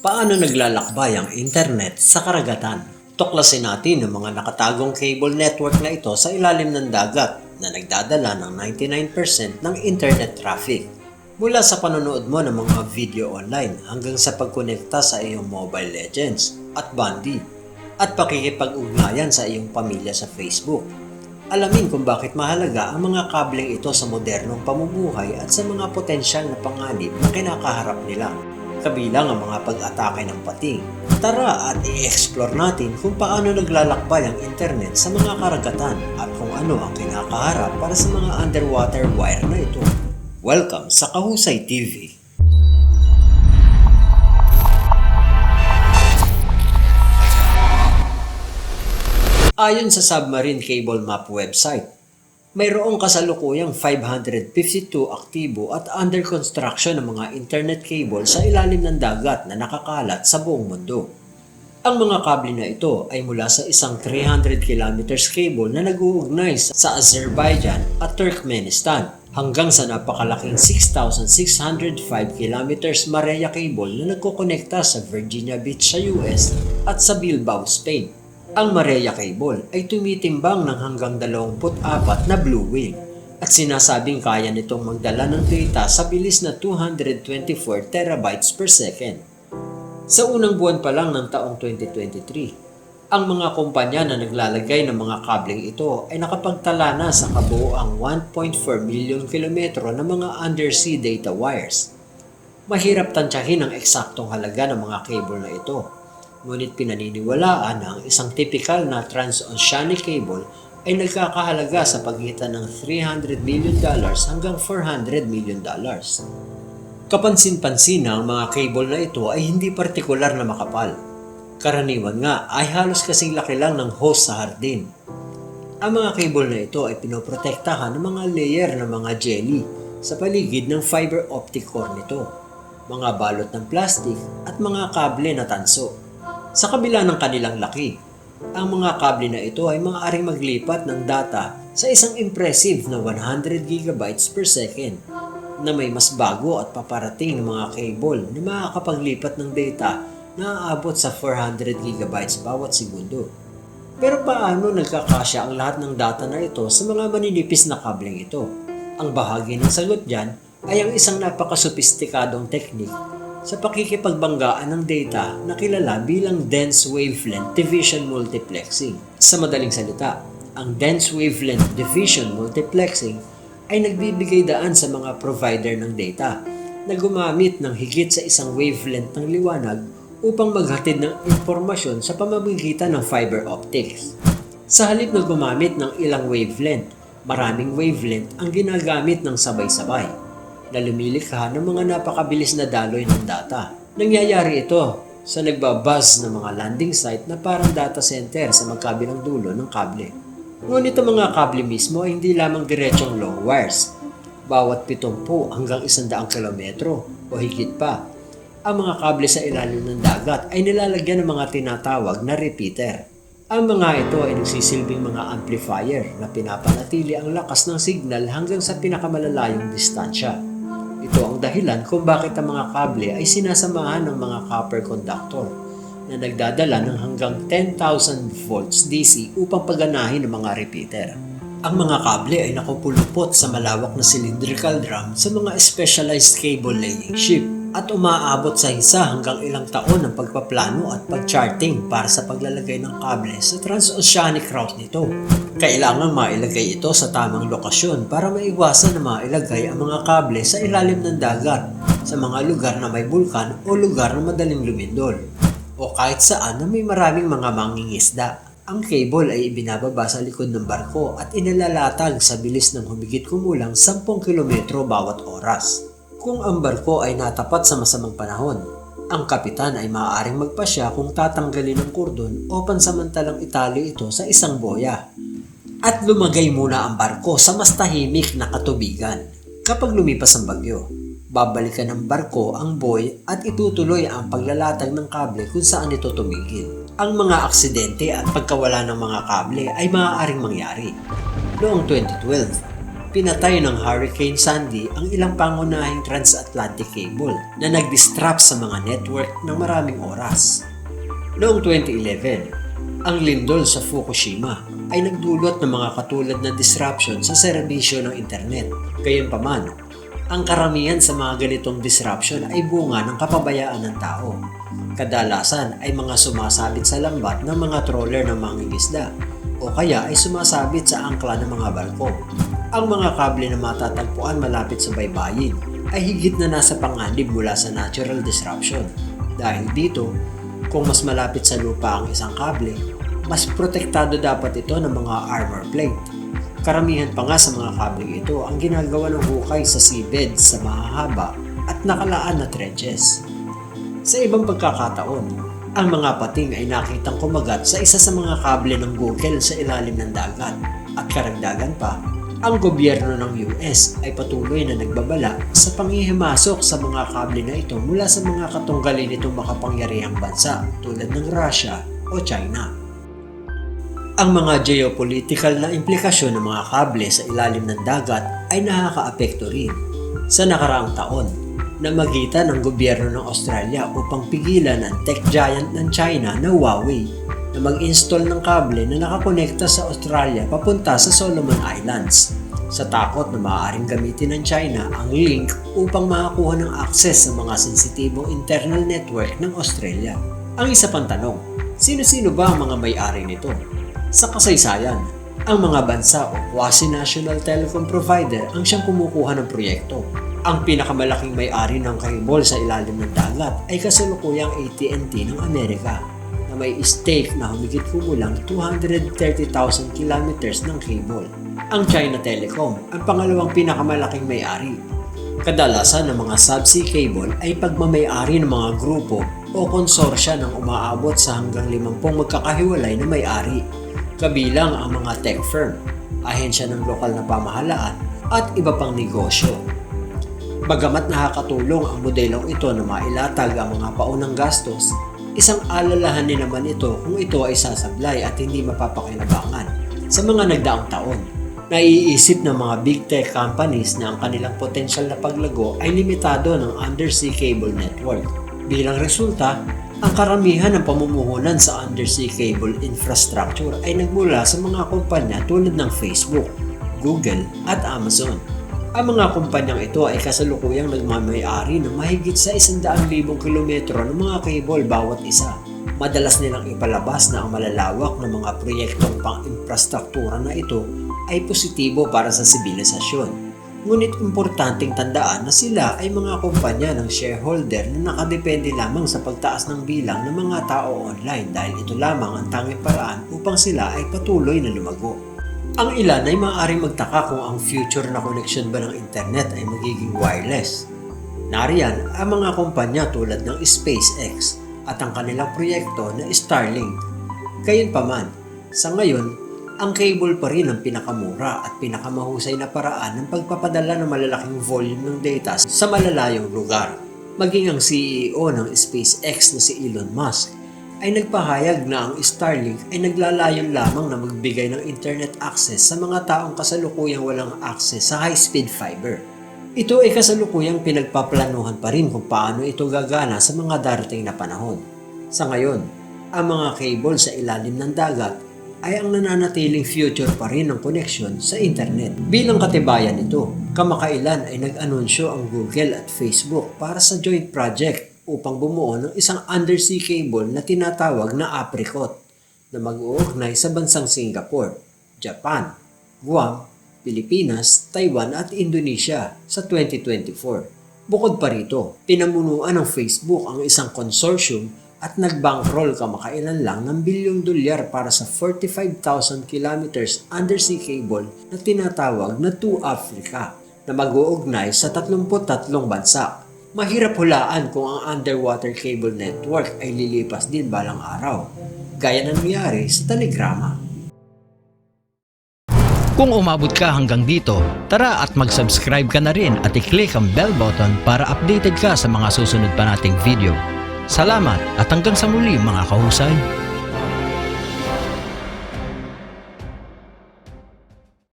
Paano naglalakbay ang internet sa karagatan? Tuklasin natin ang mga nakatagong cable network na ito sa ilalim ng dagat na nagdadala ng 99% ng internet traffic. Mula sa panonood mo ng mga video online hanggang sa pagkonekta sa iyong Mobile Legends at Bundy at pakikipag-ugnayan sa iyong pamilya sa Facebook. Alamin kung bakit mahalaga ang mga kableng ito sa modernong pamumuhay at sa mga potensyal na panganib na kinakaharap nila kabilang ang mga pag-atake ng pating. Tara at i-explore natin kung paano naglalakbay ang internet sa mga karagatan at kung ano ang kinakaharap para sa mga underwater wire na ito. Welcome sa Kahusay TV. Ayon sa Submarine Cable Map website, mayroong kasalukuyang 552 aktibo at under construction ng mga internet cable sa ilalim ng dagat na nakakalat sa buong mundo. Ang mga kable na ito ay mula sa isang 300 kilometers cable na nag-uugnay sa Azerbaijan at Turkmenistan hanggang sa napakalaking 6,605 kilometers Maria cable na nagkokonekta sa Virginia Beach sa US at sa Bilbao, Spain. Ang Maria Cable ay tumitimbang ng hanggang 24 na blue whale at sinasabing kaya nitong magdala ng data sa bilis na 224 terabytes per second. Sa unang buwan pa lang ng taong 2023, ang mga kumpanya na naglalagay ng mga kableng ito ay nakapagtala na sa kabuoang 1.4 milyon kilometro ng mga undersea data wires. Mahirap tansyahin ang eksaktong halaga ng mga cable na ito ngunit pinaniniwalaan na ang isang typical na transoceanic cable ay nagkakahalaga sa pagitan ng 300 million dollars hanggang 400 million dollars. Kapansin-pansin na ang mga cable na ito ay hindi partikular na makapal. Karaniwan nga ay halos kasing laki lang ng hose sa hardin. Ang mga cable na ito ay pinoprotektahan ng mga layer ng mga jelly sa paligid ng fiber optic core nito, mga balot ng plastic at mga kable na tanso. Sa kabila ng kanilang laki, ang mga kable na ito ay maaaring maglipat ng data sa isang impressive na 100 GB per second na may mas bago at paparating ng mga cable na makakapaglipat ng data na aabot sa 400 GB bawat segundo. Pero paano nagkakasya ang lahat ng data na ito sa mga maninipis na kableng ito? Ang bahagi ng sagot dyan ay ang isang napakasophisticadong technique sa pakikipagbanggaan ng data na kilala bilang dense wavelength division multiplexing. Sa madaling salita, ang dense wavelength division multiplexing ay nagbibigay daan sa mga provider ng data na gumamit ng higit sa isang wavelength ng liwanag upang maghatid ng impormasyon sa pamamagitan ng fiber optics. Sa halip na gumamit ng ilang wavelength, maraming wavelength ang ginagamit ng sabay-sabay na lumilikha ng mga napakabilis na daloy ng data. Nangyayari ito sa nagbabuzz ng mga landing site na parang data center sa magkabilang dulo ng kable. Ngunit ang mga kable mismo ay hindi lamang diretsong long wires. Bawat 70 hanggang 100 kilometro o higit pa, ang mga kable sa ilalim ng dagat ay nilalagyan ng mga tinatawag na repeater. Ang mga ito ay nagsisilbing mga amplifier na pinapanatili ang lakas ng signal hanggang sa pinakamalalayong distansya. Ito ang dahilan kung bakit ang mga kable ay sinasamahan ng mga copper conductor na nagdadala ng hanggang 10,000 volts DC upang paganahin ang mga repeater. Ang mga kable ay nakupulupot sa malawak na cylindrical drum sa mga specialized cable laying ship at umaabot sa isa hanggang ilang taon ng pagpaplano at pag-charting para sa paglalagay ng kable sa transoceanic route nito. Kailangan mailagay ito sa tamang lokasyon para maiwasan na mailagay ang mga kable sa ilalim ng dagat sa mga lugar na may bulkan o lugar na madaling lumindol o kahit saan na may maraming mga mangingisda. Ang cable ay ibinababa sa likod ng barko at inalalatag sa bilis ng humigit kumulang 10 kilometro bawat oras. Kung ang barko ay natapat sa masamang panahon, ang kapitan ay maaaring magpasya kung tatanggalin ang kordon o pansamantalang itali ito sa isang boya. At lumagay muna ang barko sa mas tahimik na katubigan. Kapag lumipas ang bagyo, babalikan ng barko ang buoy at itutuloy ang paglalatag ng kable kung saan ito tumigil. Ang mga aksidente at pagkawala ng mga kable ay maaaring mangyari. Noong 2012, pinatay ng Hurricane Sandy ang ilang pangunahing transatlantic cable na nag-disrupt sa mga network ng maraming oras. Noong 2011, ang lindol sa Fukushima ay nagdulot ng mga katulad na disruption sa serbisyo ng internet. Gayunpaman, ang karamihan sa mga ganitong disruption ay bunga ng kapabayaan ng tao. Kadalasan ay mga sumasabit sa lambat ng mga trawler ng mangingisda o kaya ay sumasabit sa angkla ng mga barko. Ang mga kable na matatagpuan malapit sa baybayin ay higit na nasa panganib mula sa natural disruption. Dahil dito, kung mas malapit sa lupa ang isang kable, mas protektado dapat ito ng mga armor plate. Karamihan pa nga sa mga kableng ito ang ginagawa ng hukay sa seabed sa mahahaba at nakalaan na trenches. Sa ibang pagkakataon, ang mga pating ay nakitang kumagat sa isa sa mga kable ng Google sa ilalim ng dagat. At karagdagan pa, ang gobyerno ng US ay patuloy na nagbabala sa panghihimasok sa mga kable na ito mula sa mga katunggali nitong makapangyarihang bansa tulad ng Russia o China. Ang mga geopolitical na implikasyon ng mga kable sa ilalim ng dagat ay nakakaapekto rin. Sa nakaraang taon, namagitan ng gobyerno ng Australia upang pigilan ang tech giant ng China na Huawei na mag-install ng kable na nakakonekta sa Australia papunta sa Solomon Islands sa takot na maaaring gamitin ng China ang link upang makakuha ng access sa mga sensitibong internal network ng Australia. Ang isa pang tanong, sino-sino ba ang mga may-ari nito? Sa kasaysayan, ang mga bansa o quasi-national telecom provider ang siyang kumukuha ng proyekto ang pinakamalaking may-ari ng cable sa ilalim ng dagat ay kasalukuyang AT&T ng Amerika na may stake na humigit kumulang 230,000 kilometers ng cable. Ang China Telecom ang pangalawang pinakamalaking may-ari. Kadalasan ng mga subsea cable ay pagmamay-ari ng mga grupo o konsorsya ng umaabot sa hanggang 50 magkakahiwalay na may-ari, kabilang ang mga tech firm, ahensya ng lokal na pamahalaan at iba pang negosyo. Bagamat nakakatulong ang modelong ito na mailatag ang mga paunang gastos, isang alalahanin naman ito kung ito ay sasablay at hindi mapapakinabangan. Sa mga nagdaang taon, naiisip ng mga big tech companies na ang kanilang potensyal na paglago ay limitado ng undersea cable network. Bilang resulta, ang karamihan ng pamumuhunan sa undersea cable infrastructure ay nagmula sa mga kumpanya tulad ng Facebook, Google at Amazon. Ang mga kumpanyang ito ay kasalukuyang nagmamayari ng mahigit sa 100,000 kilometro ng mga cable bawat isa. Madalas nilang ipalabas na ang malalawak ng mga proyektong pang-infrastruktura na ito ay positibo para sa sibilisasyon. Ngunit importanteng tandaan na sila ay mga kumpanya ng shareholder na nakadepende lamang sa pagtaas ng bilang ng mga tao online dahil ito lamang ang tanging paraan upang sila ay patuloy na lumago. Ang ilan ay maaaring magtaka kung ang future na connection ba ng internet ay magiging wireless. Nariyan ang mga kumpanya tulad ng SpaceX at ang kanilang proyekto na Starlink. Gayunpaman, sa ngayon, ang cable pa rin ang pinakamura at pinakamahusay na paraan ng pagpapadala ng malalaking volume ng data sa malalayong lugar. Maging ang CEO ng SpaceX na si Elon Musk ay nagpahayag na ang Starlink ay naglalayon lamang na magbigay ng internet access sa mga taong kasalukuyang walang access sa high-speed fiber. Ito ay kasalukuyang pinagpaplanuhan pa rin kung paano ito gagana sa mga darating na panahon. Sa ngayon, ang mga cable sa ilalim ng dagat ay ang nananatiling future pa rin ng connection sa internet. Bilang katibayan nito, kamakailan ay nag-anunsyo ang Google at Facebook para sa joint project upang bumuo ng isang undersea cable na tinatawag na Apricot na mag-uugnay sa bansang Singapore, Japan, Guam, Pilipinas, Taiwan at Indonesia sa 2024. Bukod pa rito, pinamunuan ng Facebook ang isang consortium at nagbankroll kamakailan lang ng bilyong dolyar para sa 45,000 kilometers undersea cable na tinatawag na To Africa na mag-uugnay sa 33 bansa Mahirap hulaan kung ang underwater cable network ay lilipas din balang araw, gaya ng nangyari sa Telegrama. Kung umabot ka hanggang dito, tara at mag-subscribe ka na rin at i-click ang bell button para updated ka sa mga susunod pa nating video. Salamat at hanggang sa muli mga kahusay.